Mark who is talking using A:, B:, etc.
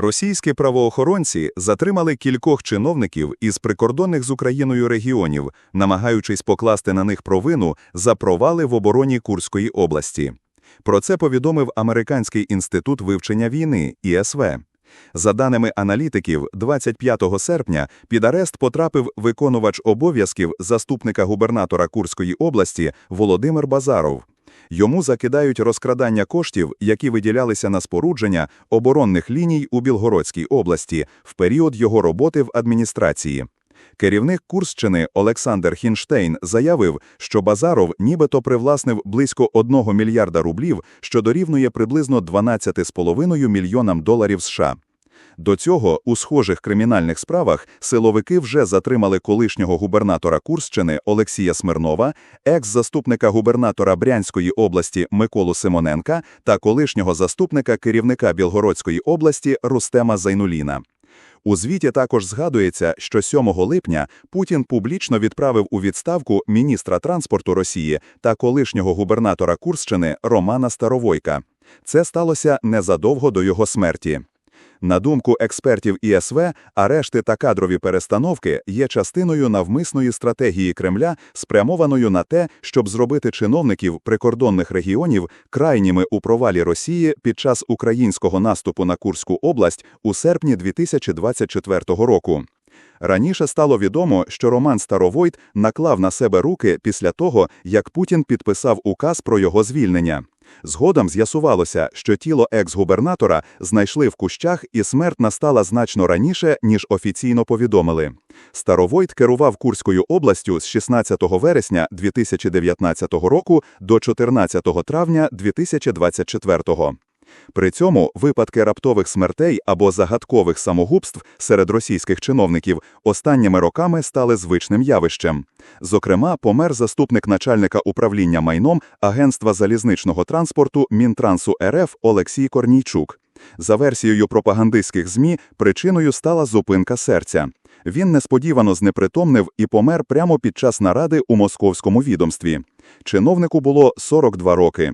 A: Російські правоохоронці затримали кількох чиновників із прикордонних з Україною регіонів, намагаючись покласти на них провину за провали в обороні Курської області. Про це повідомив Американський інститут вивчення війни ІСВ. За даними аналітиків, 25 серпня під арест потрапив виконувач обов'язків заступника губернатора Курської області Володимир Базаров. Йому закидають розкрадання коштів, які виділялися на спорудження оборонних ліній у Білгородській області в період його роботи в адміністрації. Керівник Курщини Олександр Хінштейн заявив, що Базаров нібито привласнив близько 1 мільярда рублів, що дорівнює приблизно 12,5 мільйонам доларів США. До цього у схожих кримінальних справах силовики вже затримали колишнього губернатора Курщини Олексія Смирнова, екс-заступника губернатора Брянської області Миколу Симоненка та колишнього заступника керівника Білгородської області Рустема Зайнуліна. У звіті також згадується, що 7 липня Путін публічно відправив у відставку міністра транспорту Росії та колишнього губернатора Курщини Романа Старовойка. Це сталося незадовго до його смерті. На думку експертів ІСВ, арешти та кадрові перестановки є частиною навмисної стратегії Кремля, спрямованою на те, щоб зробити чиновників прикордонних регіонів крайніми у провалі Росії під час українського наступу на Курську область у серпні 2024 року. Раніше стало відомо, що Роман Старовойт наклав на себе руки після того, як Путін підписав указ про його звільнення. Згодом з'ясувалося, що тіло екс-губернатора знайшли в кущах і смерть настала значно раніше, ніж офіційно повідомили. Старовойт керував Курською областю з 16 вересня 2019 року до 14 травня 2024 При цьому випадки раптових смертей або загадкових самогубств серед російських чиновників останніми роками стали звичним явищем. Зокрема, помер заступник начальника управління майном Агентства залізничного транспорту Мінтрансу РФ Олексій Корнійчук. За версією пропагандистських ЗМІ, причиною стала зупинка серця. Він несподівано знепритомнив і помер прямо під час наради у московському відомстві. Чиновнику було 42 роки.